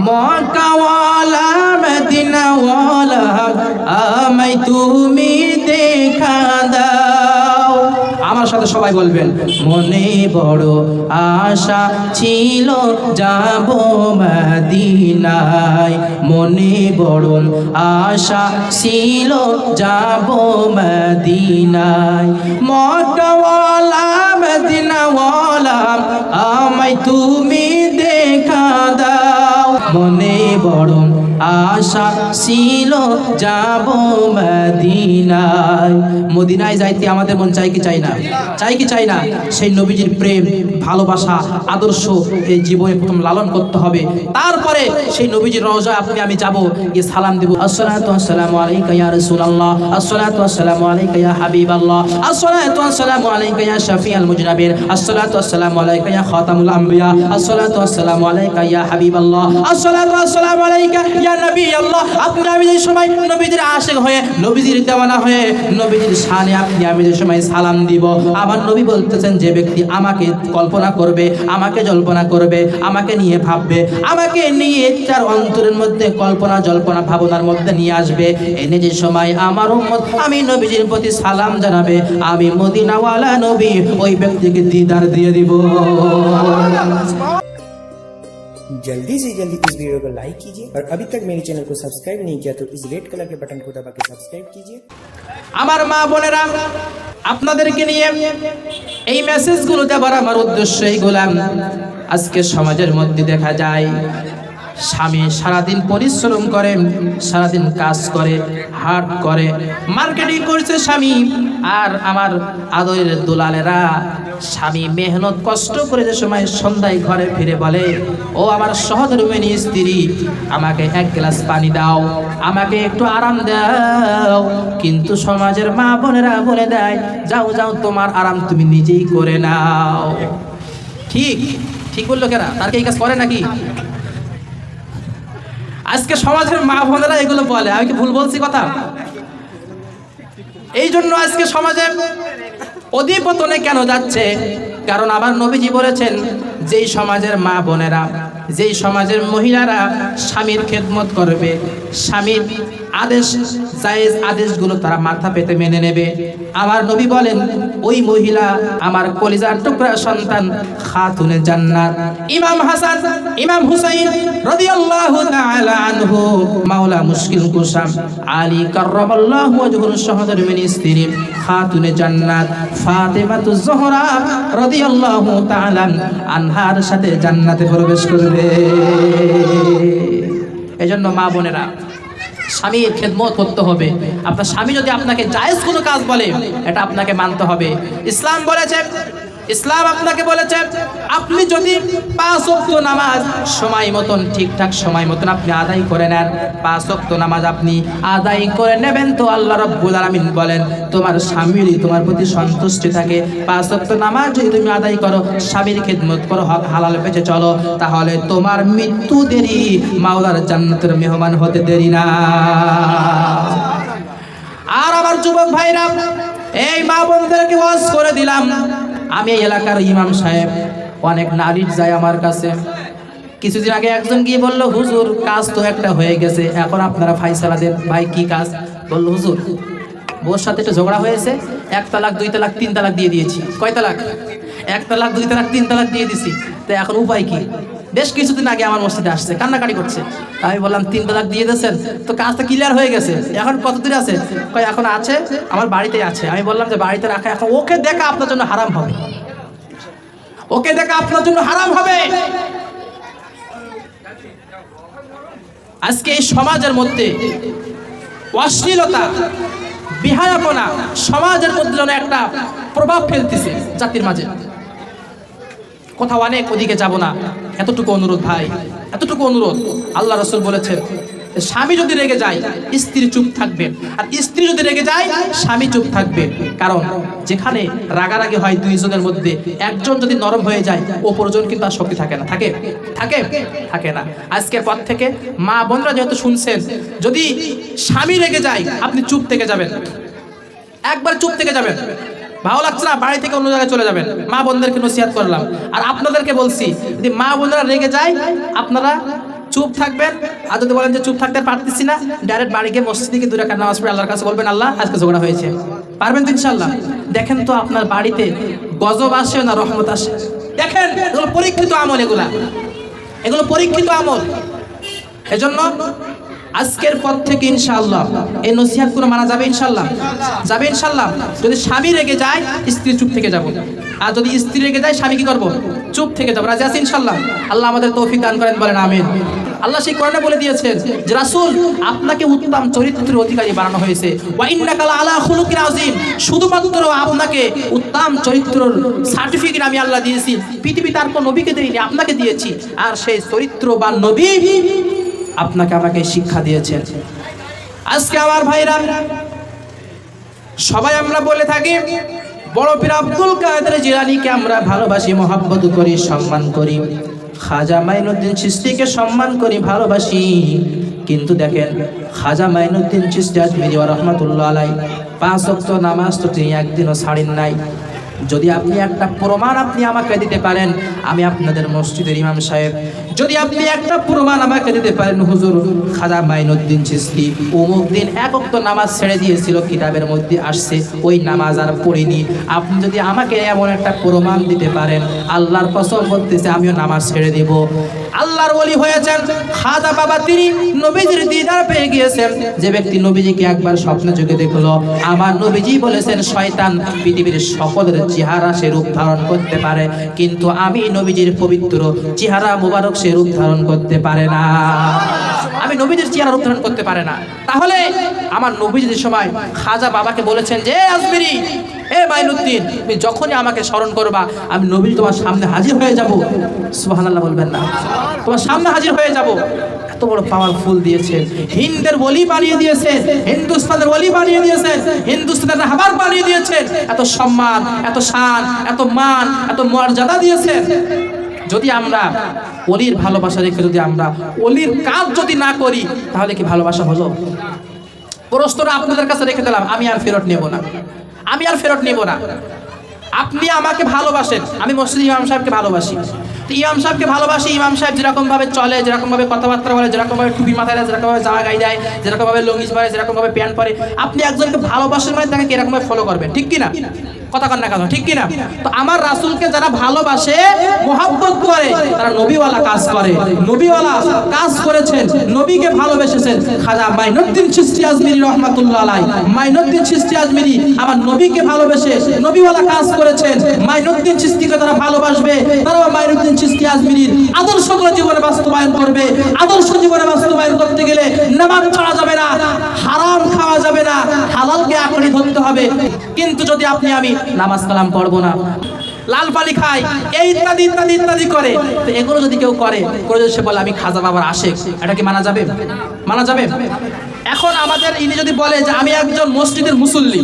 মকাওয়ালা মদিনাওয়ালা, আমায় তুমি দেখা দাও। আমার সাথে সবাই বলবেন, মনে বড় আশা ছিল যাব মদিনায়। মনে বড় আশা ছিল যাব মদিনায়। মকাওয়ালা মদিনাওয়ালা, আমায় তুমি মনে বড় আশা ছিল যাব মদিনায়। মদিনায় যাইতে আমাদের মন চাই কি চাই না? চাই কি চাই না? সেই নবীজির প্রেম, ভালোবাসা, আদর্শ এই জীবনে প্রথম লালন করতে হবে। তারপরে সেই নবীজির রওজা আপনি, আমি যাব, গিয়ে সালাম দেব। আসসালাতু আসসালামু আলাইকা ইয়া রাসূলুল্লাহ। আসসালাতু আসসালামু আলাইকা ইয়া হাবিবাল্লাহ। আসসালাতু আসসালামু আলাইকা ইয়া শাফিআল মুজনাবির আসসালাতু আসসালামু আলাইকা ইয়া খাতামুল আম্বিয়া। আসসালাতু আসসালামু আলাইকা ইয়া হাবিবাল্লাহ। আসসালাতু আসসালামু আলাইকা ইয়া নবী, আল্লাহ, আপনি, আমি যে সময় নবীজির আশিক হয়ে নবীজির দেওয়ানা হয়ে নবীজির আপনি, আমি যে সময় সালাম দিব আমার নবী বলতেছেন, যে ব্যক্তি আমাকে কল্পনা করবে, আমাকে জল্পনা করবে, আমাকে নিয়ে ভাববে, আমাকে নিয়ে তার অন্তরের মধ্যে কল্পনা, জল্পনা, ভাবনার মধ্যে নিয়ে আসবে, এনে যে সময় আমার উম্মত, আমি নবীজির প্রতি সালাম জানাবে, আমি মদিনাওয়ালা নবী, ওই ব্যক্তিকে দিদার দিয়ে দিব। जल्दी से जल्दी इस वीडियो को लाइक कीजिए और अभी तक मेरे चैनल को सब्सक्राइब नहीं किया तो इस रेड कलर के बटन को दबा के सब्सक्राइब कीजिए আমার মা বোনেরা আপনাদেরকে নিয়ে এই মেসেজগুলো দেবার আমার উদ্দেশ্য এইগুলাম আজকে সমাজের মধ্যে দেখা যায় স্বামী সারাদিন পরিশ্রম করে, সারাদিন কাজ করে, হাট করে, মার্কেটিং করছে স্বামী। আর আমার আদরের দুলালেরা স্বামী মেহনত কষ্ট করে যে সময় সন্ধ্যায় ঘরে ফিরে বলে, ও আমার সহধর্মিনী স্ত্রী, আমাকে এক গ্লাস পানি দাও, আমাকে একটু আরাম দাও। কিন্তু সমাজের মা বোনেরা বলে দেয়, যাও যাও, তোমার আরাম তুমি নিজেই করে নাও। ঠিক ঠিক বলল কেনা তার কি এই কাজ করে নাকি? আজকে সমাজের মা বোনেরা এগুলো বলে। আমি কি ভুল বলছি কথা? এই জন্য আজকে সমাজে অধিপতনে কেন যাচ্ছে? কারণ আবার নবীজি বলেছেন, যেই সমাজের মা বোনেরা, যেই সমাজের মহিলারা স্বামীর খেদমত করবে স্বামীর আদেশ, জায়েজ আদেশগুলো তারা মাথা পেতে মেনে নেবে। আমার নবী বলেন, ওই মহিলা আমার কলিজার টুকরা সন্তান খাতুনে জান্নাত। ইমাম হাসান, ইমাম হুসাইন রাদিয়াল্লাহু তাআলা আনহু, মাওলা মুশকিল কুসাম, আলী কাররামাল্লাহু ওয়াজহুর সহধর্মিনী স্ত্রী খাতুনে জান্নাত। ফাতেমাতুজ জোহরা রাদিয়াল্লাহু তাআলা আনহার সাথে জান্নাতে প্রবেশ করবে। এজন্য মা বোনেরা, স্বামীর খেদমত করতে হবে। আপনার স্বামী যদি আপনাকে জায়েজ কোনো কাজ বলে, এটা আপনাকে মানতে হবে। ইসলাম বলেছে ইসলাম আপনাকে বলেছে, আপনি যদি পাঁচ ওয়াক্ত নামাজ সময় মতন, ঠিকঠাক সময় মতন আপনি আদায় করে নেন, পাঁচ ওয়াক্ত নামাজ আপনি আদায় করে নেবেন তো আল্লাহ রাব্বুল আলামিন বলেন, তোমার স্বামীর তোমার প্রতি সন্তুষ্টি থাকে। পাঁচ ওয়াক্ত নামাজ যদি তুমি আদায় করো, স্বামীর খেদমত করো, হক হালাল বেঁচে চলো, তাহলে তোমার মৃত্যু দেরি, মাওলার জান্নাতের মেহমান হতে দেরি না। আর আমার যুবক ভাইরা, এই মা বোনদেরকে ওয়াজ করে দিলাম। আমি এই এলাকার ইমাম সাহেব, অনেক নারী যায় আমার কাছে। কিছুদিন আগে একজন গিয়ে বলল, হুজুর, কাজ তো একটা হয়ে গেছে, এখন আপনারা ফাইসালা দেন। ভাই, কি কাজ? বলল, হুজুর বোর সাথে একটা ঝগড়া হয়েছে, এক তালাক, দুই তালাক, তিন তালাক দিয়ে দিয়েছি। কয় তালাক? এক তালাক, দুই তালাক, তিন তালাক দিয়ে দিছি। তো এখন উপায় কি? বেশ কিছুদিন আগে আমার মসজিদে আসছে, কান্নাকাটি করছে। আমি বললাম, তিন তালাক দিয়ে দিয়েছেন। তো কাজটা ক্লিয়ার হয়ে গেছে। এখন কতদিন আছে? কয়, এখন আছে, আমার বাড়িতে আছে। আমি বললাম যে বাড়িতে রাখা, এখন ওকে দেখা আপনার জন্য হারাম হবে। ওকে দেখা আপনার জন্য হারাম হবে। আজকে এই সমাজের মধ্যে অশ্লীলতা, বিহায়াপনা সমাজের মধ্যে যেন একটা প্রভাব ফেলতেছে জাতির মাঝে। কোথাও অনেক ওদিকে যাব না। এতটুকু অনুরোধ ভাই, এতটুকু অনুরোধ। আল্লাহ রসুল বলেছেন স্বামী যদি রেগে যায়, স্ত্রী চুপ থাকবে। আর স্ত্রী যদি রেগে যায়, স্বামী চুপ থাকবে। কারণ যেখানে রাগারাগি হয় দুইজনের মধ্যে, একজন যদি নরম হয়ে যায়, অপরজন কিন্তু আর শক্তি থাকে না। থাকে? থাকে? থাকে না। আজকের পর থেকে মা বোনরা যেহেতু শুনছেন, যদি স্বামী রেগে যায়, আপনি চুপ থেকে যাবেন। একবার চুপ থেকে যাবেন। ভালো লাগছে না? বাড়ি থেকে অন্য জায়গায় চলে যাবেন। মা বোনদেরকে নসিহাত করলাম। আর আপনাদেরকে বলছি, যদি মা বোনরা রেগে যায়, আপনারা চুপ থাকবেন। আর যদি বলেন যে চুপ থাকতে পারতেছি না ডাইরেক্ট বাড়ি গিয়ে মসজিদে গিয়ে দু রাকাত নামাজ পড়ে আল্লাহর কাছে বলবেন, আল্লাহ, আজকে ঝগড়া হয়েছে। পারবেন তো ইনশাল্লাহ দেখেন তো আপনার বাড়িতে গজব আসে না রহমত আসে? দেখেন, এগুলো পরীক্ষিত আমল এগুলা। এগুলো পরীক্ষিত আমল। এজন্য আজকের পর থেকে ইনশাআল্লাহ এই নসিহাত করে মানা যাবে ইনশাআল্লাহ। যাবে ইনশাআল্লাহ। যদি স্বামী রেগে যায়, স্ত্রী চুপ থেকে যাব। আর যদি স্ত্রী রেগে যায়, স্বামী কি করব? চুপ থেকে যাব। রাজি আছে ইনশাআল্লাহ? আল্লাহ আমাদের তৌফিক দান করেন, বলেন আমিন। আল্লাহ সেই কোরআনে বলে দিয়েছেন যে, রাসূল, আপনাকে উত্তম চরিত্রের অধিকারী বানানো হয়েছে। ওয়া ইন্নাকা আলা খুলুকিন আযীম। শুধুমাত্র আপনাকে উত্তম চরিত্রের সার্টিফিকেট আমি আল্লাহ দিয়েছি। পৃথিবীতে আর কোনো নবীকে দেইনি আপনাকে দিয়েছি। আর সেই চরিত্রবান নবী আপনাকে আমাকে শিক্ষা দিয়েছেন। আজকে আমার ভাইরা, সবাই আমরা বলে থাকি, বড় পীর আব্দুল কাদের জিলানিকে আমরা ভালোবাসি, মহাব্বত করি, সম্মান করি। খাজা মাইনুদ্দিন চিস্তিকে সম্মান করি, ভালোবাসি। কিন্তু দেখেন, খাজা মাইনুদ্দিন চিস্তি আজমিরি রহমাতুল্লাহ আলাই পাঁচ ওয়াক্ত নামাজ তো তিনি একদিনও ছাড়েন নাই। যদি আপনি একটা প্রমাণ আপনি আমাকে দিতে পারেন, আমি আপনাদের মসজিদের ইমাম সাহেব। যদি আপনি একটা প্রমাণ আমাকে দিতে পারেন, হুজুর খাজা মাইনুদ্দিন চিস্তি অমুক দিন অক্ত নামাজ ছেড়ে দিয়েছিল, কিতাবের মধ্যে আসছে, ওই নামাজ আর পড়িনি। আপনি যদি আমাকে এমন একটা প্রমাণ দিতে পারেন, আল্লাহর কসম করতেছে, আমিও নামাজ ছেড়ে দেব। আল্লাহর ওলি হয়েছেন। খাজা বাবা তিনি নবীজির দিদার পেয়ে গিয়েছেন। যে ব্যক্তি নবীজিকে একবার স্বপ্ন যুগে দেখল, আমার নবীজি বলেছেন, শয়তান পৃথিবীর সকলের চেহারা সে রূপ ধারণ করতে পারে, কিন্তু আমি নবীজির পবিত্র চেহারা মুবারক সে রূপ ধারণ করতে পারে না। আমি চেহারা রূপ ধারণ করতে পারে না। তাহলে আমার নবীজির সময় খাজা বাবাকে বলেছেন যে আজমিরি, এ মাইনুদ্দিন, তুমি যখনই আমাকে স্মরণ করবা, আমি নবীজি তোমার সামনে হাজির হয়ে যাব। সুবহানাল্লাহ বলবেন না। তোমার সামনে হাজির হয়ে যাব। এত বড় পাওয়ারফুল দিয়েছেন। হিন্দের বলি বানিয়ে দিয়েছেন, হিন্দুস্তানের বলি বানিয়ে দিয়েছেন, হিন্দুস্তানের হাবার বানিয়ে দিয়েছেন। এত সম্মান, এত শান, এত মান, এত মর্যাদা দিয়েছেন। যদি আমরা অলির ভালোবাসা রেখে যদি আমরা অলির কাজ যদি না করি, তাহলে কি ভালোবাসা হলো? প্রস্তরা আপনাদের কাছে রেখে দিলাম, আমি আর ফেরত নেব না। আমি আর ফেরত নেব না। আপনি আমাকে ভালোবাসেন, আমি মসজিদ ইমাম সাহেবকে ভালোবাসি। ইমাম সাহেবকে ভালোবাসি, ইমাম সাহেব যেরকম ভাবে চলে যেরকম ভাবে কথাবার্তা বলে যেরকম ভাবে টুপি মাথায় দেয় যেরকম ভাবে জামা গায়ে দেয় যেরকম ভাবে লঙ্গিস পরে যেরকম ভাবে প্যান্ট পরে, আপনি একজনকে ভালোবাসেন মানে তাকে কীরকম ভাবে ফলো করবেন ঠিক কি না কথা কন না কথা ঠিক কি না তো আমার রাসূলকে যারা ভালোবাসে, মোহাব্বত করে, তারা নবীওয়ালা কাজ করে, নবীওয়ালা কাজ করেছেন, নবীকে ভালোবেসেছেন। খাজা মাইনুদ্দিন চিশতি আজমিরি রহমাতুল্লাহ আলাই মাইনুদ্দিন চিশতি আজমিরি আমার নবীকে ভালোবেসে নবীওয়ালা কাজ করেছেন। মাইনুদ্দিন চিশতিকে তারা ভালোবাসবে, তারাও জীবনে বাস্তবায়ন করবে। আদর্শ জীবনে বাস্তবায়ন করতে গেলে নামাজ ছাড়া যাবে না, হারাম খাওয়া যাবে না, হালালকে ধরতে হবে। কিন্তু যদি আপনি আমি নামাজ কালাম পড়ব না, লাল পানি খাই, এই ইত্যাদি ইত্যাদি ইত্যাদি করে, তো এগুলো যদি কেউ করে করে যদি সে বলে, আমি খাজা বাবার আশেক, এটা কি মানা যাবে? মানা যাবে? এখন আমাদের ইনি যদি বলে যে আমি একজন মসজিদের মুসল্লি,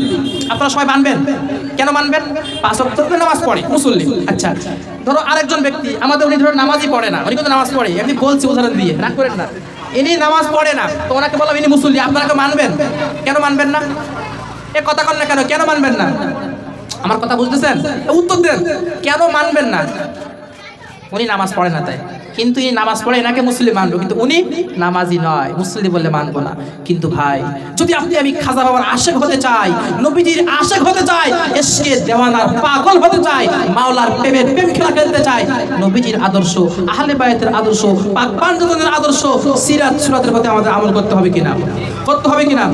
আপনারা সবাই মানবেন? কেন মানবেন? পাঁচ নামাজ পড়ে, মুসল্লি। আচ্ছা ধরো আরেকজন ব্যক্তি, আমাদের উনি ধরো নামাজই পড়ে না, উনি কিন্তু নামাজ পড়ে আমি বলছি উদাহরণ দিয়ে, রাগ করেন না। ইনি নামাজ পড়ে না, তো ওনাকে বললাম ইনি মুসল্লি আপনারা মানবেন? কেন মানবেন না? এ কথা কন না কেন কেন মানবেন না? আমার কথা বুঝতেছেন? উত্তর দেন, কেন মানবেন না? উনি নামাজ পড়ে না তাই। কিন্তু ইনি নামাজ পড়ে এনাকে মুসলিম মানবো, কিন্তু উনি নামাজি নয়, মুসলিম বলে মানবো না। কিন্তু ভাই, যদি আপনি আমি খাজা বাবার আশেক হতে চাই, নবীজির আশেক হতে চাই, এসকে দেওয়ানার পাগল হতে চাই, মাওলার প্রেমের প্রেম খেলা খেলতে চাই, নবীজির আদর্শ, আহলে বায়াতের আদর্শ, পাক আদর্শ, সিরাত সুরাতের প্রতি আমাদের আমল করতে হবে কিনা? করতে হবে কিনা?